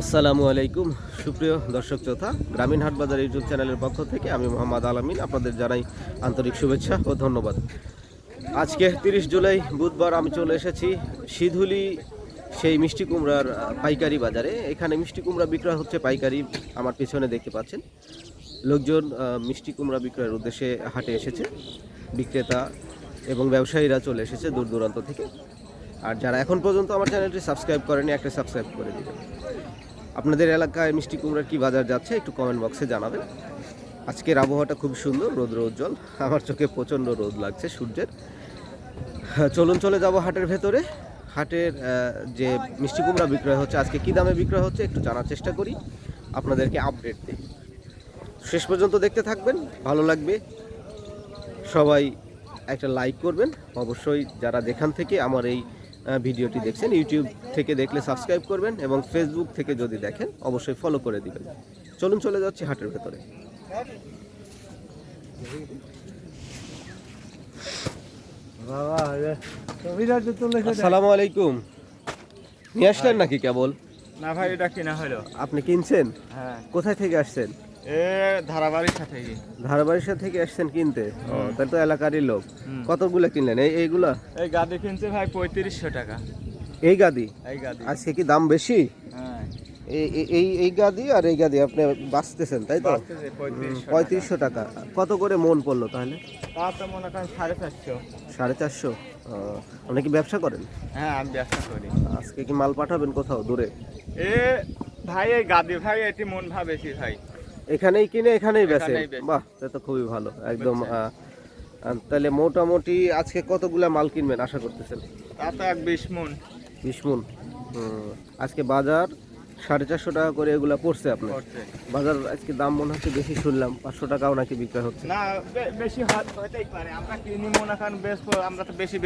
আসসালামু আলাইকুম। সুপ্রিয় দর্শক শ্রোতা, গ্রামীণ হাট বাজার ইউটিউব চ্যানেলের পক্ষ থেকে আমি মোহাম্মদ আলামিন আপনাদের জানাই আন্তরিক শুভেচ্ছা ও ধন্যবাদ। আজকে তিরিশ জুলাই, বুধবার আমি চলে এসেছি সিধুলি সেই মিষ্টি কুমড়ার পাইকারি বাজারে। এখানে মিষ্টি কুমড়া বিক্রয় হচ্ছে পাইকারি, আমার পিছনে দেখতে পাচ্ছেন। লোকজন মিষ্টি কুমড়া বিক্রয়ের উদ্দেশ্যে হাটে এসেছে। বিক্রেতা এবং ব্যবসায়ীরা চলে এসেছে দূর দূরান্ত থেকে। আর যারা এখন পর্যন্ত আমার চ্যানেলটি সাবস্ক্রাইব করেনি, একটা সাবস্ক্রাইব করে দিবেন। আপনাদের এলাকায় মিষ্টি কুমড়ার কি বাজার যাচ্ছে, একটু কমেন্ট বক্সে জানাবেন। আজকের আবহাওয়াটা খুব সুন্দর রোদ উজ্জ্বল। আমার চোখে প্রচণ্ড রোদ লাগছে সূর্যের। চলুন চলে যাব হাটের ভেতরে। হাটের যে মিষ্টি কুমড়া বিক্রয় হচ্ছে, আজকে কী দামে বিক্রয় হচ্ছে একটু জানার চেষ্টা করি। আপনাদেরকে আপডেট দিই। শেষ পর্যন্ত দেখতে থাকবেন, ভালো লাগবে। সবাই একটা লাইক করবেন। অবশ্যই যারা যেখান থেকে আমার এই ভিডিওটি দেখছেন ইউটিউব থেকে দেখলে সাবস্ক্রাইব করবেন এবং ফেসবুক থেকে যদি দেখেন অবশ্যই ফলো করে দিবেন। চলুন চলে যাচ্ছি হাটের ভেতরে। আসসালামু আলাইকুম। নিয়ে আসলেন নাকি কেবল? না ভাই এটা কিনা হলো। আপনি কিনছেন? হ্যাঁ। কোথায় থেকে আসছেন? থেকে আসছেন কিনতে? ও তাহলে তো এলাকারই লোক। হুম। কতগুলো কিনলেন? এই এইগুলা? এই গাদি কিনছে ভাই পঁয়ত্রিশশো টাকা। এই গাদি? এই গাদি। আজকে কি দাম বেশি? হ্যাঁ। এই এই- গাদি আর এই গাদি আপনি বাঁচতেছেন তাই তো? পঁয়ত্রিশশো পঁয়ত্রিশশো টাকা। কত করে মন পড়ল তাহলে? মনে করেন সাড়ে চারশো। সাড়ে চারশো? আপনি কি ব্যবসা করেন? হ্যাঁ আমি ব্যবসা করি। আজকে কি মাল পাঠাবেন কোথাও দূরে? এ ভাই এই গাদি ভাই এটি মন ভাবেছি ভাই। এখানেই কিনে এখানেই বেচে। বাহ তা তো খুবই ভালো একদম তাহলে মোটামুটি আজকে কতগুলা মাল কিনবেন আশা করতেছেন? তা তো এক বিশ মন। বিশ মন। হুম, আজকে বাজার সাড়ে চারশো টাকা করে এগুলা পড়ছে আপনার। বাজার আজকে দাম মনে হচ্ছে বেশি শুনলাম পাঁচশো টাকাও নাকি বিক্রয় হচ্ছে। না বেশি হাত হইতেই পারে। আমরা কিনি মনে করেন আমরা তো বেশি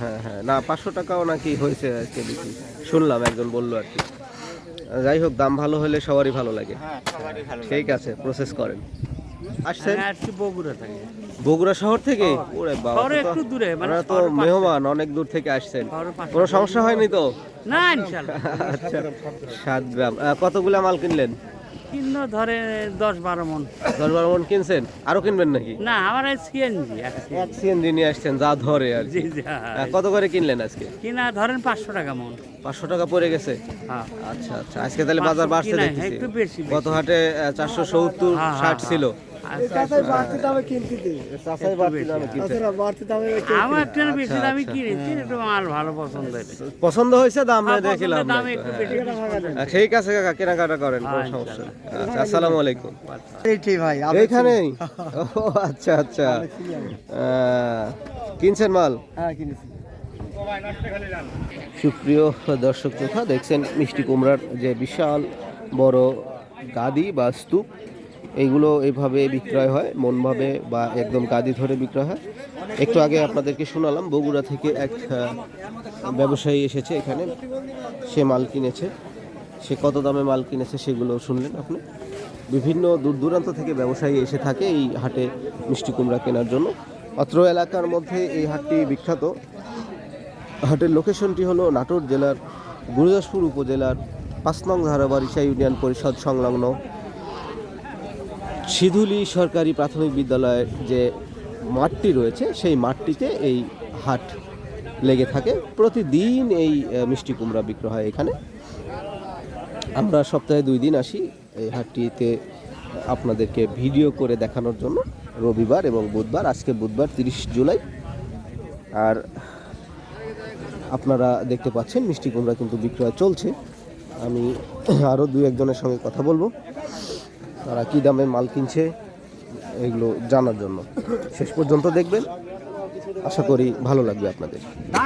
হ্যাঁ হ্যাঁ না পাঁচশো টাকাও নাকি হয়েছে আজকে বেশি শুনলাম একজন বলল আর কি। যাই হোক দাম ভালো হলে সবারই ভালো লাগে। হ্যাঁ। ঠিক আছে প্রসেস করেন। আসছেন? বগুড়া থেকে। বগুড়া শহর থেকে? ওরে বাবা একটু দূরে, মানে তো মেহমান অনেক দূর থেকে আসছেন। কোনো সমস্যা হয়নি তো? না আচ্ছা সাত গ্রাম। কতগুলা মাল কিনলেন? কিন্ন ধরে দশ বারো মন। দশ বারো মন কিনছেন? আরও কিনবেন নাকি? না আমার সিএনজি এক সিএনজি নিয়ে আসছেন যা ধরে আর। জি হ্যাঁ। আহ, কত করে কিনলেন আজকে? কিনা ধরেন পাঁচশো টাকা মন। পাঁচশো টাকা পড়ে গেছে? হ্যাঁ। আচ্ছা আচ্ছা। আজকে তাহলে বাজার বাড়ছে একটু বেশি। গত হাটে চারশো সত্তর হ্যাঁ, হ্যাঁ, ষাট হ্যাঁ। ছিল আচ্ছা, আমার বেশি আচ্ছা, দামি আচ্ছা। কিনেছি একটু মাল ভালো পছন্দ পছন্দ হয়েছে দাম দেখিলাম ঠিক আছে কাকা কেনাকাটা করেন কোনো সমস্যা আচ্ছা আসসালামু আলাইকুম। এইটি ভাই এইখানেই ও আচ্ছা আচ্ছা। কিনছেন মাল? হ্যাঁ কিনেছি। সুপ্রিয় দর্শক শ্রোতা দেখছেন মিষ্টি কুমড়ার যে বিশাল বড় গাদি বা স্তূপ এইগুলো এইভাবে বিক্রয় হয়, মনভাবে বা একদম গাদি ধরে বিক্রয় হয়। একটু আগে আপনাদেরকে শোনালাম, বগুড়া থেকে এক ব্যবসায়ী এসেছে এখানে, সে মাল কিনেছে। সে কত দামে মাল কিনেছে সেগুলো শুনলেন আপনি? বিভিন্ন দূর দূরান্ত থেকে ব্যবসায়ী এসে থাকে এই হাটে মিষ্টি কুমড়া কেনার জন্য। অত্র এলাকার মধ্যে এই হাটটি বিখ্যাত। হাটের লোকেশনটি হলো নাটোর জেলার, গুরুদাসপুর উপজেলার পাঁচ নং ধারাবাড়িশা ইউনিয়ন পরিষদ সংলগ্ন সিধুলি সরকারি প্রাথমিক বিদ্যালয়ের যে মাঠটি রয়েছে, সেই মাঠটিতে এই হাট লেগে থাকে। প্রতিদিন এই মিষ্টি কুমড়া বিক্রয় হয় এখানে। আমরা সপ্তাহে দুই দিন আসি এই হাটটিতে আপনাদেরকে ভিডিও করে দেখানোর জন্য। রবিবার এবং বুধবার, আজকে বুধবার তিরিশ জুলাই। আর আপনারা দেখতে পাচ্ছেন মিষ্টি কুমড়া কিন্তু বিক্রয় চলছে। আমি আরও দু একজনের সঙ্গে কথা বলব। তারা কী দামে মাল কিনছে এগুলো জানার জন্য। শেষ পর্যন্ত দেখবেন। আশা করি ভালো লাগবে আপনাদের।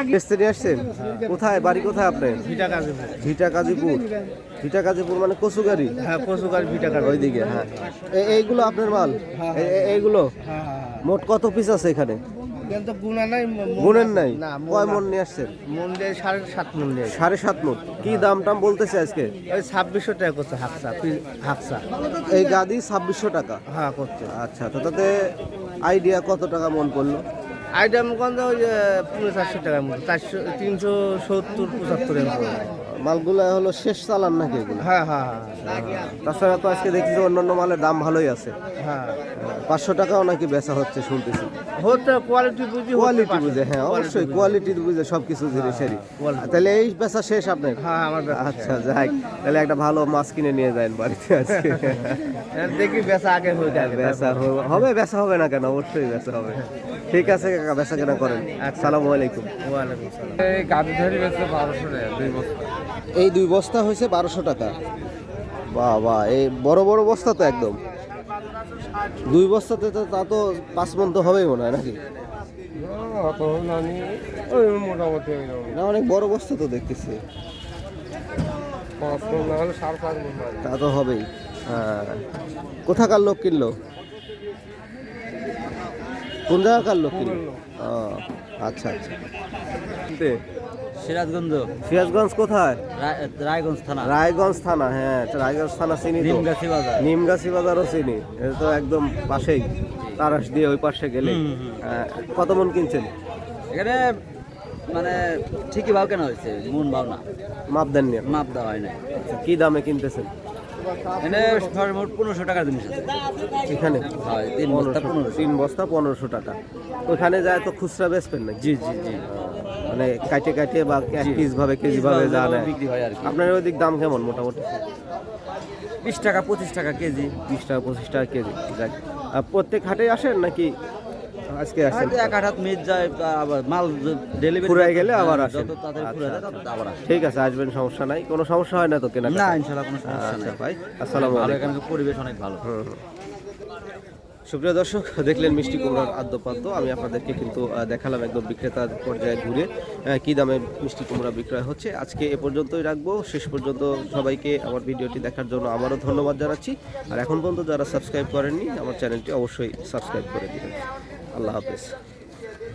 বেচতে নিয়ে আসছেন? কোথায়? বাড়ি কোথায় আপনার? ভিটা কাজে ভিটা কাজীপুর ভিটা কাজীপুর মানে কচুগাড়ি হ্যাঁ কচু গাড়ি ভিটা কাজ ওইদিকে হ্যাঁ। এইগুলো আপনার মাল? এ- এইগুলো? হ্যাঁ হ্যাঁ মোট কত পিস আছে এখানে? কিন্তু গুণা নাই গুণের নাই? কয় মন নিয়ে আসছেন? মন দিয়ে সাড়ে সাত মন দিয়ে সাড়ে সাত মন। কি দাম টাম বলতেছে আজকে? ওই ছাব্বিশশো টাকা করছে হাফসা হাফসা এই গাদি ছাব্বিশশো টাকা? হ্যাঁ করছে। আচ্ছা তো তাতে আইডিয়া কত টাকা মন পড়ল আইটেম গন্ধ ওই যে পনেরো চারশো টাকার মতো চারশো তিনশো সত্তর পঁচাত্তর এরকম মালগুলা হলো শেষ চালান নাকি এগুলো? হ্যাঁ হ্যাঁ হ্যাঁ। তাছাড়া তো আজকে দেখছি যে অন্যান্য মালের দাম ভালোই আছে। হ্যাঁ। পাঁচশো টাকাও নাকি বেচা হচ্ছে শুনতেছি। হতে কোয়ালিটি বুঝি কোয়ালিটি বুঝে হ্যাঁ অবশ্যই কোয়ালিটি বুঝে সব কিছু জিনিসেরই। তাহলে এই বেচা শেষ আপনার? হ্যাঁ আমার আচ্ছা যাই তাহলে একটা ভালো মাছ কিনে নিয়ে যান বাড়িতে আজকে। দেখি বেচা আগে হয়ে যাবে বেচা হবে- বেচা হবে না কেন? অবশ্যই বেচা হবে। ঠিক আছে কাকা বেচা কেনা করেন। আসসালামু আলাইকুম। ওয়ালাইকুম সালাম। এই গাড়ি ধরে বেচছে বারোশো টাকা দুই এই দুই বস্তা হয়েছে বারোশো টাকা। বাহ এই বড় বড় বস্তা তো একদম। দুই বস্তাতে তো তা তো পাঁচ মন তো হবেই মনে হয় নাকি। না অনেক বড় বস্তা তো দেখতেছি। তা তো হবেই। হ্যাঁ। কোথাকার লোক কিনলো? কোন জায়গাকার লোক কিনলো? ও, আচ্ছা আচ্ছা। সিরাজগঞ্জ। সিরাজগঞ্জ কোথায়? রায়গঞ্জ থানা। রায়গঞ্জ থানা হ্যাঁ রায়গঞ্জ থানা চিনি নিমগাছি বাজার। নিমগাছি বাজারও চিনি। এটা তো একদম পাশেই তারাস দিয়ে ওই পাশে গেলে হ্যাঁ, কত মন কিনছেন? এখানে মানে ঠিকই ভাব কেন হয়েছে মন ভাব না। মাপ দেন নিয়ে মাপ দেওয়া হয় নাই। আচ্ছা, কি দামে কিনতেছেন? এখানে সর্বমোট পনেরোশো টাকার জিনিস আছে। এখানে? হয় তিন বস্তা পনেরোশো তিন বস্তা পনেরোশো টাকা। ওখানে যায় তো খুচরা বেচবেন না জি জি জি। মানে কাটে কাটে বা পিস ভাবে কেজি ভাবে যা নেয়। বিক্রি হয় আর কি। আপনার ওইদিক দাম কেমন মোটামুটি? বিশ টাকা পঁচিশ টাকা কেজি। বিশ টাকা পঁচিশ টাকা কেজি যাক। আর প্রত্যেক হাটে আসেন নাকি আজকে আসেন? এক আঠাত মিট যায় আবার মাল ডেলিভারি ফুরায় গেলে আবার আসেন। যত তাড়াতাড়ি ফুরায় যায় আবার আসে ঠিক আছে আসবেন সমস্যা নাই। কোনো সমস্যা হয় না তো কেনা না ইনশাল্লাহ কোনো সমস্যা আচ্ছা। নেই ভাই। আসসালামু আলাইকুম। পরিবেশ অনেক ভালো। হুম। সুপ্রিয় দর্শক, দেখলেন মিষ্টি কুমড়ার আদ্যপাদ্য। আমি আপনাদেরকে কিন্তু দেখালাম একদম বিক্রেতা পর্যায়ে ঘুরে কী দামে মিষ্টি কুমড়া বিক্রয় হচ্ছে। আজকে এ পর্যন্তই রাখব। শেষ পর্যন্ত সবাইকে আমার ভিডিওটি দেখার জন্য আমারও ধন্যবাদ জানাচ্ছি। আর এখন পর্যন্ত যারা সাবস্ক্রাইব করেননি, আমার চ্যানেলটি অবশ্যই সাবস্ক্রাইব করে দিবেন। আল্লাহ হাফেজ।